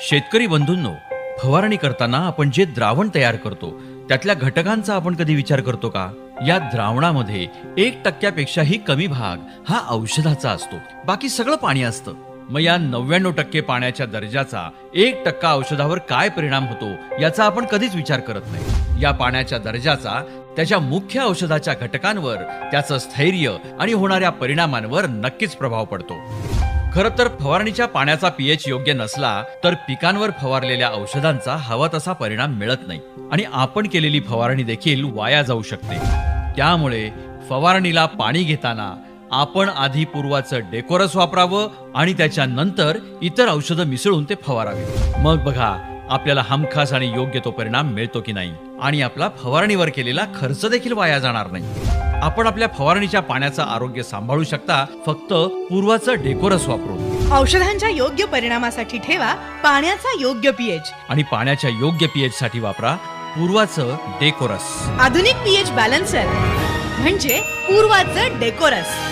शेतकरी बंधूंनो फवारणी करताना आपण जे द्रावण तयार करतो त्यातल्या घटकांचा आपण कधी विचार करतो का? या द्रावणामध्ये एक टक्क्यापेक्षाही कमी भाग हा औषधाचा असतो. बाकी सगळं पाणी असतं. मग या नव्याण्णव टक्के पाण्याच्या दर्जाचा एक टक्का औषधावर काय परिणाम होतो याचा आपण कधीच विचार करत नाही. या पाण्याच्या दर्जाचा त्याच्या मुख्य औषधाच्या घटकांवर त्याचं स्थैर्य आणि होणाऱ्या परिणामांवर नक्कीच प्रभाव पडतो. खर तर फवारणीच्या पाण्याचा पीएच योग्य नसला तर पिकांवर फवारलेल्या औषधांचा हवा तसा परिणाम मिळत नाही. आणि आपण केलेली फवारणी देखील वाया जाऊ शकते. त्यामुळे फवारणीला पाणी घेताना आपण आधी पूर्वाचं डेकोरस वापरावं आणि त्याच्यानंतर इतर औषधं मिसळून ते फवारावे. मग बघा आपल्याला हमखास आणि योग्य तो परिणाम मिळतो की नाही. आणि आपला फवारणीवर केलेला खर्च देखील वाया जाणार नाही. आपण आपल्या फवारणीच्या पाण्याचं आरोग्य सांभाळू शकता. फक्त पूर्वाचं डेकोरस वापरून. औषधांच्या योग्य परिणामासाठी ठेवा पाण्याचा योग्य पीएच आणि पाण्याच्या योग्य पीएच साठी वापरा पूर्वाचं डेकोरस. आधुनिक पीएच बॅलन्सर म्हणजे पूर्वाचं डेकोरस.